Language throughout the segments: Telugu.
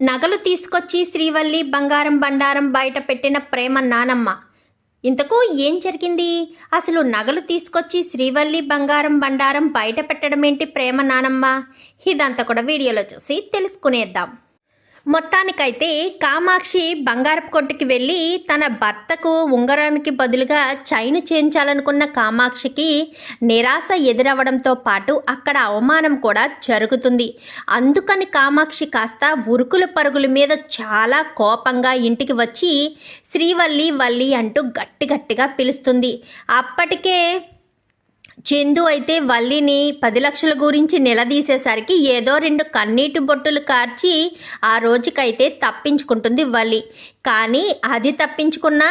నగలు తీసుకొచ్చి శ్రీవల్లి బంగారం బండారం బయట పెట్టిన ప్రేమ నానమ్మ. ఇంతకు ఏం జరిగింది? అసలు నగలు తీసుకొచ్చి శ్రీవల్లి బంగారం బండారం బయట పెట్టడం ఏంటి ప్రేమ నానమ్మ? ఇదంతా కూడా వీడియోలో చూసి తెలుసుకునేద్దాం. మొత్తానికైతే కామాక్షి బంగారపు కొట్టుకి వెళ్ళి తన భర్తకు ఉంగరానికి బదులుగా చైన్ చేయించాలనుకున్న కామాక్షికి నిరాశ ఎదురవ్వడంతో పాటు అక్కడ అవమానం కూడా జరుగుతుంది. అందుకని కామాక్షి కాస్త ఉరుకుల పరుగుల మీద చాలా కోపంగా ఇంటికి వచ్చి శ్రీవల్లి వల్లి అంటూ గట్టి గట్టిగా పిలుస్తుంది. అప్పటికే చందు అయితే వల్లిని పది లక్షల గురించి నిలదీసేసరికి ఏదో రెండు కన్నీటి బొట్టులు కార్చి ఆ రోజుకైతే తప్పించుకుంటుంది వల్లి. కానీ అది తప్పించుకున్నా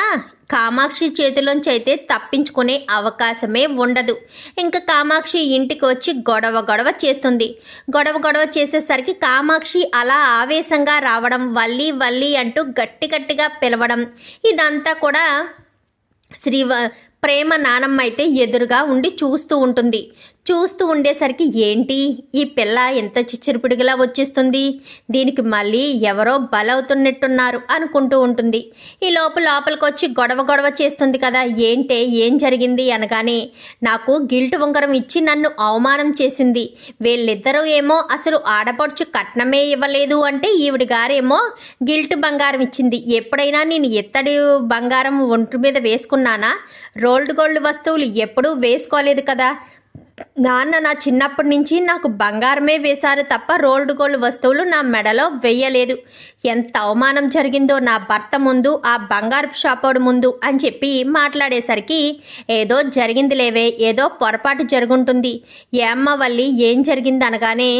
కామాక్షి చేతిలోంచి అయితే తప్పించుకునే అవకాశమే ఉండదు. ఇంకా కామాక్షి ఇంటికి వచ్చి గొడవ గొడవ చేస్తుంది. గొడవ గొడవ చేసేసరికి కామాక్షి అలా ఆవేశంగా రావడం వల్లి వల్లి అంటూ గట్టి గట్టిగా పిలవడం. ఇదంతా కూడా శ్రీ ప్రేమ నానమ్మ అయితే ఎదురుగా ఉండి చూస్తూ ఉంటుంది. చూస్తూ ఉండేసరికి ఏంటి? ఈ పిల్ల ఎంత చిచ్చిరిపిడిగిలా వచ్చేస్తుంది? దీనికి మళ్ళీ ఎవరో బలవుతున్నట్టున్నారు అనుకుంటూ ఉంటుంది. ఈ లోపు లోపలికి వచ్చి గొడవ గొడవ చేస్తుంది కదా ఏంటే ఏం జరిగింది అనగానే నాకు గిల్ట్ ఉంగరం ఇచ్చి నన్ను అవమానం చేసింది. వీళ్ళిద్దరూ ఏమో అసలు ఆడపడుచు కట్నమే ఇవ్వలేదు అంటే ఈవిడ గారేమో గిల్ట్ బంగారం ఇచ్చింది. ఎప్పుడైనా నేను ఎత్తడి బంగారం ఒంటి మీద వేసుకున్నానా? రోల్డ్ గోల్డ్ వస్తువులు ఎప్పుడూ వేసుకోలేదు కదా. నాన్న నా చిన్నప్పటి నుంచి నాకు బంగారమే వేశారు తప్ప రోల్డ్ గోల్డ్ వస్తువులు నా మెడలో వేయలేదు. ఎంత అవమానం జరిగిందో నా భర్త ముందు ఆ బంగారపు షాపోడు ముందు అని చెప్పి మాట్లాడేసరికి ఏదో జరిగింది లేవే ఏదో పొరపాటు జరుగుంటుంది. ఏమ్మ వల్లి ఏం జరిగింది అనగానే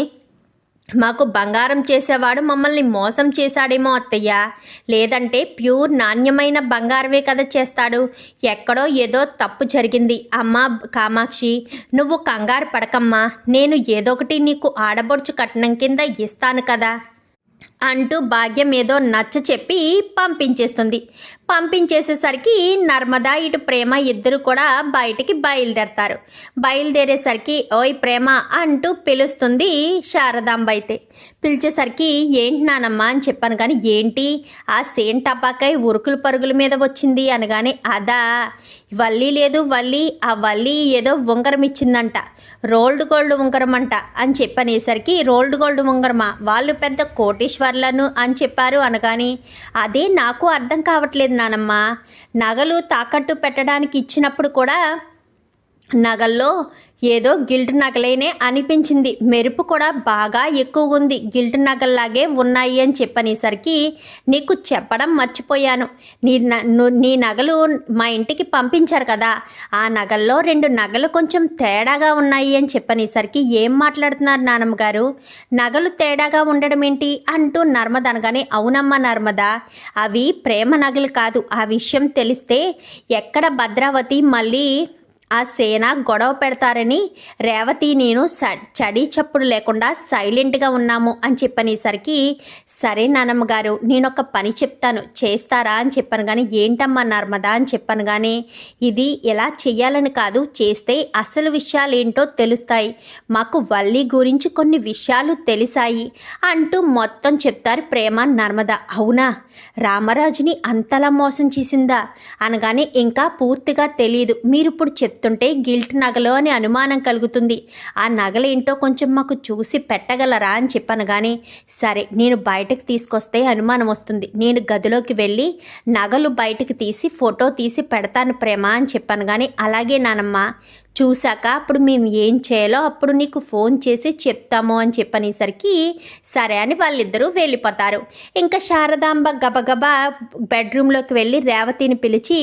మాకు బంగారం చేసేవాడు మమ్మల్ని మోసం చేశాడేమో అత్తయ్య. లేదంటే ప్యూర్ నాణ్యమైన బంగారమే కదా చేస్తాడు. ఎక్కడో ఏదో తప్పు జరిగింది. అమ్మా కామాక్షి నువ్వు కంగారు పడకమ్మా. నేను ఏదో ఒకటి నీకు ఆడబొడుచు కట్నం కింద ఇస్తాను కదా. అంటూ భాగ్యం ఏదో నచ్చ చెప్పి పంపించేస్తుంది. పంపించేసేసరికి నర్మదా ఇటు ప్రేమ ఇద్దరు కూడా బయటికి బయలుదేరతారు. బయలుదేరేసరికి ఓయ్ ప్రేమ అంటూ పిలుస్తుంది శారదాంబ అయితే పిలిచేసరికి ఏంటి నానమ్మ అని చెప్పాను కానీ ఏంటి? ఆ సేన్ టపాకాయ ఉరుకుల పరుగుల మీద వచ్చింది అనగానే అదా వల్లి లేదు వల్లి ఆ వల్లి ఏదో ఉంగరం ఇచ్చిందంట. రోల్డ్ గోల్డ్ ఉంగరం అంట అని చెప్పనేసరికి రోల్డ్ గోల్డ్ ఉంగరమా. వాళ్ళు పెద్ద కోటీశ్వర్లను అని చెప్పారు అనగాని అదే నాకు అర్థం కావట్లేదు నానమ్మ. నగలు తాకట్టు పెట్టడానికి ఇచ్చినప్పుడు కూడా నగల్లో ఏదో గిల్ట్ నగలేనే అనిపించింది. మెరుపు కూడా బాగా ఎక్కువ ఉంది గిల్ట్ నగల్లాగే ఉన్నాయి అని చెప్పనేసరికి నీకు చెప్పడం మర్చిపోయాను. నీ నీ నగలు మా ఇంటికి పంపించారు కదా. ఆ నగల్లో రెండు నగలు కొంచెం తేడాగా ఉన్నాయి అని చెప్పనేసరికి ఏం మాట్లాడుతున్నారు నానమ్మ గారు నగలు తేడాగా ఉండడం ఏంటి? అంటూ నర్మద అనగానే అవునమ్మ నర్మద అవి ప్రేమ నగలు కాదు. ఆ విషయం తెలిస్తే ఎక్కడ భద్రావతి మళ్ళీ ఆ సేన గొడవ పెడతారని రేవతి నేను స చడి చప్పుడు లేకుండా సైలెంట్గా ఉన్నాము అని చెప్పనేసరికి సరే నానమ్మ గారు నేను ఒక పని చెప్తాను. చేస్తారా అని చెప్పాను కానీ ఏంటమ్మా నర్మదా అని చెప్పాను కానీ ఇది ఎలా చేయాలని కాదు చేస్తే అసలు విషయాలు ఏంటో తెలుస్తాయి. మాకు వల్లి గురించి కొన్ని విషయాలు తెలిసాయి అంటూ మొత్తం చెప్తారు ప్రేమ నర్మద. అవునా? రామరాజుని అంతలా మోసం చేసిందా? అనగానే ఇంకా పూర్తిగా తెలియదు మీరు ఇప్పుడు చెప్తుంటే గిల్ట్ నగలు అని అనుమానం కలుగుతుంది. ఆ నగలేంటో కొంచెం మాకు చూసి పెట్టగలరా అని చెప్పాను కానీ సరే నేను బయటకు తీసుకొస్తే అనుమానం వస్తుంది. నేను గదిలోకి వెళ్ళి నగలు బయటకు తీసి ఫోటో తీసి పెడతాను ప్రేమ అని చెప్పాను కానీ అలాగే నానమ్మ చూశాక అప్పుడు మేము ఏం చేయాలో అప్పుడు నీకు ఫోన్ చేసి చెప్తాము అని చెప్పనేసరికి సరే అని వాళ్ళిద్దరూ వెళ్ళిపోతారు. ఇంకా శారదాంబ గబగబా బెడ్రూమ్లోకి వెళ్ళి రేవతిని పిలిచి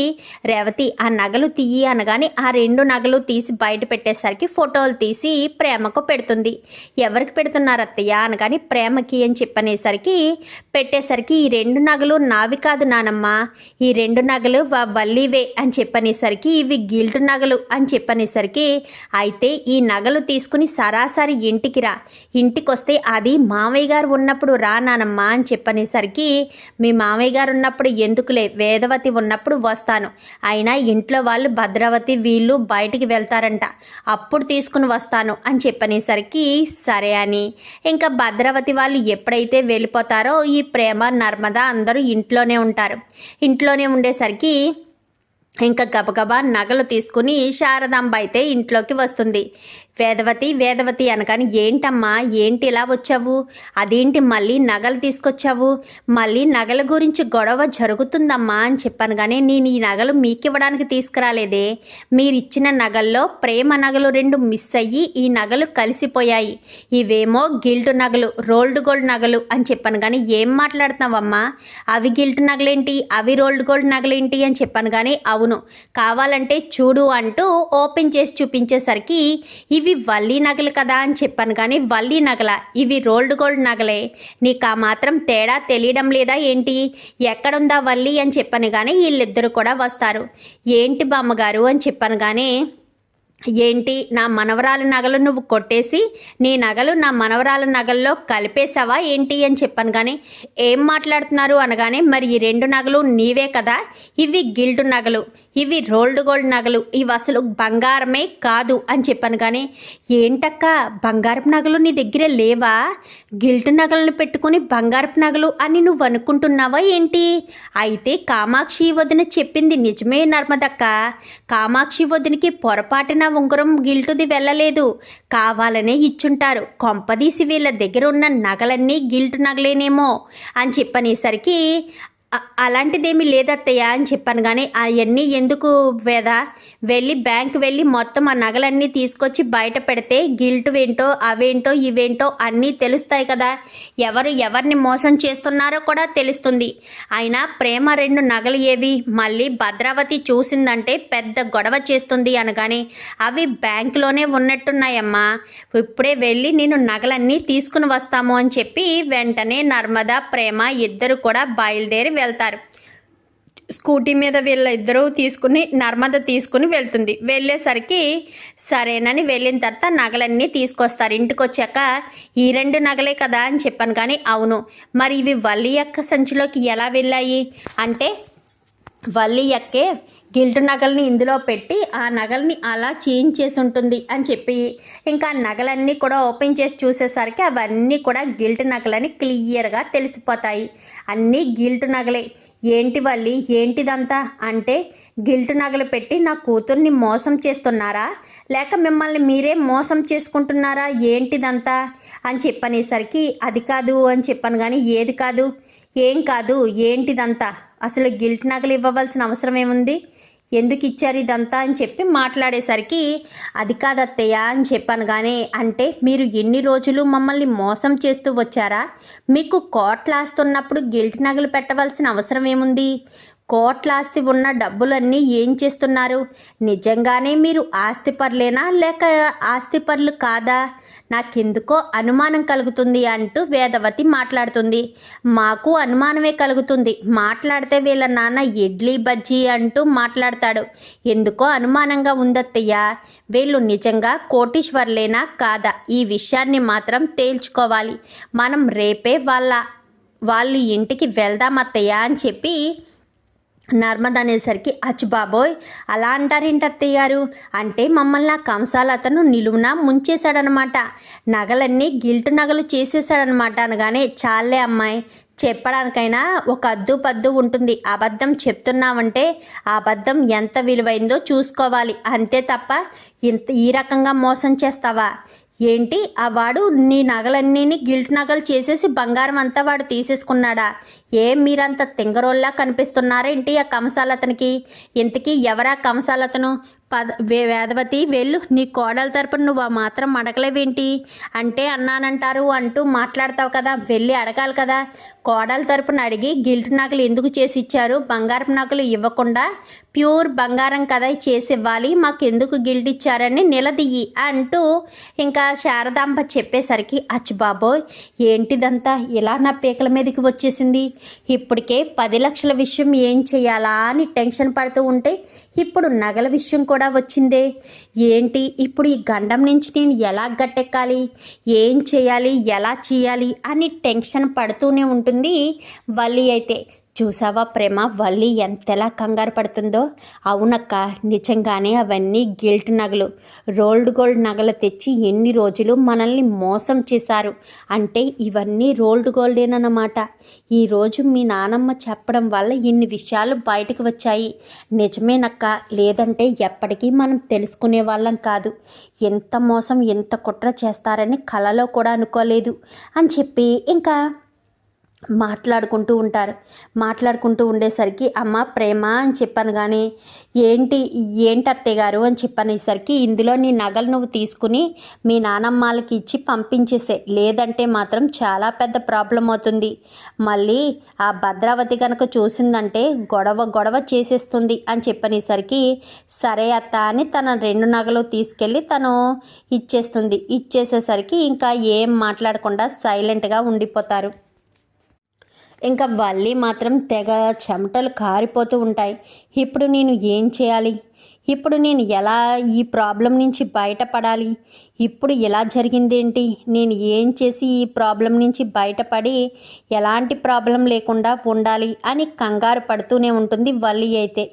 రేవతి ఆ నగలు తీయి అనగానే ఆ రెండు నగలు తీసి బయట పెట్టేసరికి ఫోటోలు తీసి ప్రేమకు పెడుతుంది. ఎవరికి పెడుతున్నారు అత్తయ్య అనగాని ప్రేమకి అని చెప్పనేసరికి పెట్టేసరికి ఈ రెండు నగలు నావి కాదు నానమ్మ. ఈ రెండు నగలు వల్లీవే వల్లివే అని చెప్పనేసరికి ఇవి గిల్ట్ నగలు అని చెప్పనేసరికి చెప్పనేసరికి అయితే ఈ నగలు తీసుకుని సరాసరి ఇంటికి రా. ఇంటికొస్తే అది మామయ్య గారు ఉన్నప్పుడు రా నానమ్మా అని చెప్పనేసరికి మీ మామయ్య గారు ఉన్నప్పుడు ఎందుకులే? వేదవతి ఉన్నప్పుడు వస్తాను. అయినా ఇంట్లో వాళ్ళు భద్రావతి వీళ్ళు బయటికి వెళ్తారంట. అప్పుడు తీసుకుని వస్తాను అని చెప్పనేసరికి సరే అని. ఇంకా భద్రావతి వాళ్ళు ఎప్పుడైతే వెళ్ళిపోతారో ఈ ప్రేమ నర్మద అందరూ ఇంట్లోనే ఉంటారు. ఇంట్లోనే ఉండేసరికి ఇంకా గబగబా నగలు తీసుకుని శారదాంబ అయితే ఇంట్లోకి వస్తుంది. వేదవతి వేదవతి అనగాని ఏంటమ్మా? ఏంటి ఇలా వచ్చావు? అదేంటి మళ్ళీ నగలు తీసుకొచ్చావు? మళ్ళీ నగల గురించి గొడవ జరుగుతుందమ్మా అని చెప్పాను కానీ నేను ఈ నగలు మీకు ఇవ్వడానికి తీసుకురాలేదే. మీరు ఇచ్చిన నగల్లో ప్రేమ నగలు రెండు మిస్ అయ్యి ఈ నగలు కలిసిపోయాయి. ఇవేమో గిల్ట్ నగలు రోల్డ్ గోల్డ్ నగలు అని చెప్పాను కానీ ఏం మాట్లాడుతున్నావమ్మా? అవి గిల్ట్ నగలేంటి? అవి రోల్డ్ గోల్డ్ నగలేంటి అని చెప్పాను కానీ అవును. కావాలంటే చూడు అంటూ ఓపెన్ చేసి చూపించేసరికి ఇవి ఇవి వల్లి నగలు కదా అని చెప్పాను కానీ వల్లి నగల ఇవి రోల్డ్ గోల్డ్ నగలే. నీకు ఆ మాత్రం తేడా తెలియడం లేదా ఏంటి? ఎక్కడుందా వల్లి అని చెప్పాను కానీ వీళ్ళిద్దరూ కూడా వస్తారు. ఏంటి బామ్మగారు అని చెప్పాను కానీ ఏంటి నా మనవరాల నగలు నువ్వు కొట్టేసి నీ నగలు నా మనవరాల నగల్లో కలిపేశావా ఏంటి అని చెప్పాను కానీ ఏం మాట్లాడుతున్నారు అనగానే మరి ఈ రెండు నగలు నీవే కదా? ఇవి గిల్డ్ నగలు ఇవి రోల్డ్ గోల్డ్ నగలు ఇవి అసలు బంగారమే కాదు అని చెప్పాను కానీ ఏంటక్క బంగారపు నగలు నీ దగ్గర లేవా? గిల్ట్ నగలను పెట్టుకుని బంగారపు నగలు అని నువ్వు అనుకుంటున్నావా ఏంటి? అయితే కామాక్షి వదిన చెప్పింది నిజమే నర్మదక్క. కామాక్షి వదినకి పొరపాటున ఉంగరం గిల్టుది వెళ్ళలేదు. కావాలనే ఇచ్చుంటారు. కొంపదీసి వీళ్ళ దగ్గర ఉన్న నగలన్నీ గిల్టు నగలేనేమో అని చెప్పనేసరికి అలాంటిదేమీ లేదత్తయ్య అని చెప్పాను. కానీ అవన్నీ ఎందుకు వేద? వెళ్ళి బ్యాంక్ వెళ్ళి మొత్తం ఆ నగలన్నీ తీసుకొచ్చి బయట పెడితే గిల్ట్ ఏంటో అవేంటో ఇవేంటో అన్నీ తెలుస్తాయి కదా. ఎవరు ఎవరిని మోసం చేస్తున్నారో కూడా తెలుస్తుంది. అయినా ప్రేమ రెండు నగలు ఏవి? మళ్ళీ భద్రావతి చూసిందంటే పెద్ద గొడవ చేస్తుంది అనగానే అవి బ్యాంకులోనే ఉన్నట్టున్నాయమ్మా. ఇప్పుడే వెళ్ళి నేను నగలన్నీ తీసుకుని వస్తాము అని చెప్పి వెంటనే నర్మదా ప్రేమ ఇద్దరు కూడా బయలుదేరి వెళ్తారు. స్కూటీ మీద వీళ్ళ ఇద్దరూ తీసుకుని నర్మద తీసుకుని వెళ్తుంది. వెళ్ళేసరికి సరేనని వెళ్ళిన తర్వాత నగలన్నీ తీసుకొస్తారు. ఇంటికి వచ్చాక ఈ రెండు నగలే కదా అని చెప్పాను కానీ అవును. మరి ఇవి వల్లి యొక్క సంచిలోకి ఎలా వెళ్ళాయి? అంటే వల్లి ఎక్కే గిల్ట్ నగల్ని ఇందులో పెట్టి ఆ నగల్ని అలా చేంజ్ చేసి ఉంటుంది అని చెప్పి ఇంకా నగలన్నీ కూడా ఓపెన్ చేసి చూసేసరికి అవన్నీ కూడా గిల్ట్ నగలని క్లియర్గా తెలిసిపోతాయి. అన్నీ గిల్ట్ నగలే. ఏంటి వల్లి? ఏంటిదంతా? అంటే గిల్ట్ నగలు పెట్టి నా కూతుర్ని మోసం చేస్తున్నారా? లేక మిమ్మల్ని మీరే మోసం చేసుకుంటున్నారా? ఏంటిదంతా? అని చెప్పనేసరికి అది కాదు అని చెప్పాను కానీ ఏది కాదు? ఏం కాదు? ఏంటిదంతా? అసలు గిల్ట్ నగలు ఇవ్వవలసిన అవసరం ఏముంది? ఎందుకు ఇచ్చారు ఇదంతా అని చెప్పి మాట్లాడేసరికి అది కాదత్తయ్య అని చెప్పాను కానీ అంటే మీరు ఎన్ని రోజులు మమ్మల్ని మోసం చేస్తూ వచ్చారా? మీకు కోట్లాస్తున్నప్పుడు గిల్ట్ నగలు పెట్టవలసిన అవసరం ఏముంది? కోట్లాస్తి ఉన్న డబ్బులన్నీ ఏం చేస్తున్నారు? నిజంగానే మీరు ఆస్తిపరులేనా? లేక ఆస్తిపరులు కాదా? నాకెందుకో అనుమానం కలుగుతుంది అంటూ వేదవతి మాట్లాడుతుంది. మాకు అనుమానమే కలుగుతుంది. మాట్లాడితే వీళ్ళ నాన్న ఇడ్లీ బజ్జీ అంటూ మాట్లాడతాడు. ఎందుకో అనుమానంగా ఉందత్తయ్య. వీళ్ళు నిజంగా కోటీశ్వర్లేనా కాదా? ఈ విషయాన్ని మాత్రం తేల్చుకోవాలి. మనం రేపే వాళ్ళ వాళ్ళ ఇంటికి వెళ్దామత్తయ్య అని చెప్పి నర్మద అనేసరికి అచ్చు బాబోయ్ అలా అంటారేంటి అత్తయ్య గారు? అంటే మమ్మల్ని ఆ కంసాల అతను నిలువున ముంచేశాడనమాట. నగలన్నీ గిల్టు నగలు చేసేసాడనమాట అనగానే చాలే అమ్మాయి చెప్పడానికైనా ఒక అద్దు పద్దు ఉంటుంది. అబద్ధం చెప్తున్నామంటే ఆ అబద్ధం ఎంత విలువైందో చూసుకోవాలి. అంతే తప్ప ఇంత ఈ రకంగా మోసం చేస్తావా? ఏంటి? ఆ వాడు నీ నగలన్నీని గిల్ట్ నగలు చేసేసి బంగారం అంతా వాడు తీసేసుకున్నాడా? ఏం మీరంత తింగరోల్లా కనిపిస్తున్నారేంటి ఆ కంసాలతనికి ఇంతకీ ఎవరా కంసాలతను పద వేదవతి వెళ్ళు నీ కోడల తరపున నువ్వు ఆ మాత్రం అడగలేవేంటి? అంటే అన్నానంటారు అంటూ మాట్లాడతావు కదా వెళ్ళి అడగాలి కదా. కోడల తరపున అడిగి గిల్ట్ నగలు ఎందుకు చేసి ఇచ్చారు బంగారపు నగలు ఇవ్వకుండా ప్యూర్ బంగారం కదా చేసి ఇవ్వాలి మాకెందుకు గిల్డ్ ఇచ్చారని నిలదీయి అంటూ ఇంకా శారదాంబ చెప్పేసరికి అచ్చుబాబోయ్ ఏంటిదంతా ఇలా నా పీకల మీదకి వచ్చేసింది? ఇప్పటికే పది లక్షల విషయం ఏం చేయాలా అని టెన్షన్ పడుతూ ఉంటే ఇప్పుడు నగల విషయం కూడా వచ్చిందే. ఏంటి ఇప్పుడు ఈ గండం నుంచి నేను ఎలా గట్టెక్కాలి? ఏం చేయాలి? ఎలా చేయాలి? అని టెన్షన్ పడుతూనే ఉంటుంది వల్లి అయితే. చూసావా ప్రేమ? వల్లి ఎంతలా కంగారు పడుతుందో. అవునక్క నిజంగానే అవన్నీ గిల్ట్ నగలు. రోల్డ్ గోల్డ్ నగలు తెచ్చి ఎన్ని రోజులు మనల్ని మోసం చేశారు? అంటే ఇవన్నీ రోల్డ్ గోల్డేనన్నమాట. ఈరోజు మీ నానమ్మ చెప్పడం వల్ల ఇన్ని విషయాలు బయటకు వచ్చాయి. నిజమేనక్క లేదంటే ఎప్పటికీ మనం తెలుసుకునే వాళ్ళం కాదు. ఎంత మోసం ఎంత కుట్ర చేస్తారని కలలో కూడా అనుకోలేదు. అని చెప్పి ఇంకా మాట్లాడుకుంటూ ఉంటారు. మాట్లాడుకుంటూ ఉండేసరికి అమ్మ ప్రేమ అని చెప్పాను కానీ ఏంటి ఏంటి అత్తయ్య గారు అని చెప్పనేసరికి ఇందులో నీ నగలు నువ్వు తీసుకుని మీ నానమ్మలకి ఇచ్చి పంపించేసే. లేదంటే మాత్రం చాలా పెద్ద ప్రాబ్లం అవుతుంది. మళ్ళీ ఆ భద్రావతి కనుక చూసిందంటే గొడవ గొడవ చేసేస్తుంది అని చెప్పనేసరికి సరే అత్త అని తన రెండు నగలు తీసుకెళ్ళి తను ఇచ్చేస్తుంది. ఇచ్చేసేసరికి ఇంకా ఏం మాట్లాడకుండా సైలెంట్గా ఉండిపోతారు. ఇంకా వల్లి మాత్రం తెగ చెమటలు కారిపోతూ ఉంటాయి. ఇప్పుడు నేను ఏం చేయాలి? ఇప్పుడు నేను ఎలా ఈ ప్రాబ్లం నుంచి బయటపడాలి? ఇప్పుడు ఇలా జరిగిందేంటి? నేను ఏం చేసి ఈ ప్రాబ్లం నుంచి బయటపడి ఎలాంటి ప్రాబ్లం లేకుండా ఉండాలి అని కంగారు పడుతూనే ఉంటుంది వల్లి అయితే.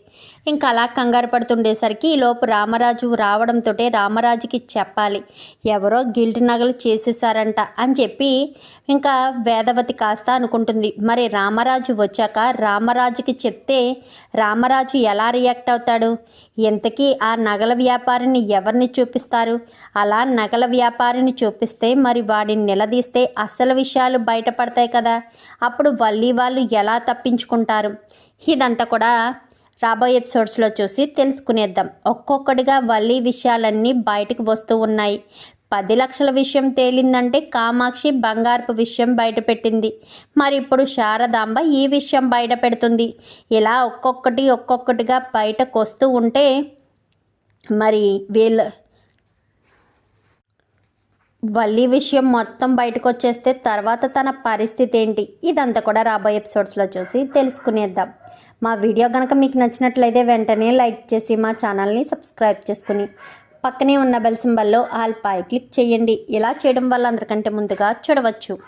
ఇంకా అలా కంగారు పడుతుండేసరికి ఈలోపు రామరాజు రావడంతో రామరాజుకి చెప్పాలి. ఎవరో గిల్ట్ నగలు చేసేసారంట అని చెప్పి ఇంకా వేదవతి కాస్త అనుకుంటుంది. మరి రామరాజు వచ్చాక రామరాజుకి చెప్తే రామరాజు ఎలా రియాక్ట్ అవుతాడు? ఇంతకీ ఆ నగల వ్యాపారిని ఎవరిని చూపిస్తారు? అలా నగల వ్యాపారిని చూపిస్తే మరి వాడిని నిలదీస్తే అసలు విషయాలు బయటపడతాయి కదా? అప్పుడు వల్లి వాళ్ళు ఎలా తప్పించుకుంటారు? ఇదంతా కూడా రాబోయే ఎపిసోడ్స్లో చూసి తెలుసుకునేద్దాం. ఒక్కొక్కటిగా వల్లి విషయాలన్నీ బయటకు వస్తూ ఉన్నాయి. పది లక్షల విషయం తేలిందంటే కామాక్షి బంగారపు విషయం బయటపెట్టింది. మరి ఇప్పుడు శారదాంబ ఈ విషయం బయట పెడుతుంది ఇలా ఒక్కొక్కటి ఒక్కొక్కటిగా బయటకు వస్తూ ఉంటే మరి వీళ్ళ వల్లి విషయం మొత్తం బయటకు వచ్చేస్తే తర్వాత తన పరిస్థితి ఏంటి ఇదంతా కూడా రాబోయే ఎపిసోడ్స్లో చూసి తెలుసుకునేద్దాం. మా వీడియో కనుక మీకు నచ్చినట్లయితే వెంటనే లైక్ చేసి మా ఛానల్ని సబ్స్క్రైబ్ చేసుకుని పక్కనే ఉన్న బెల్ సింబల్లో ఆల్ పై క్లిక్ చేయండి. ఇలా చేయడం వల్ల అందరికంటే ముందుగా చూడవచ్చు.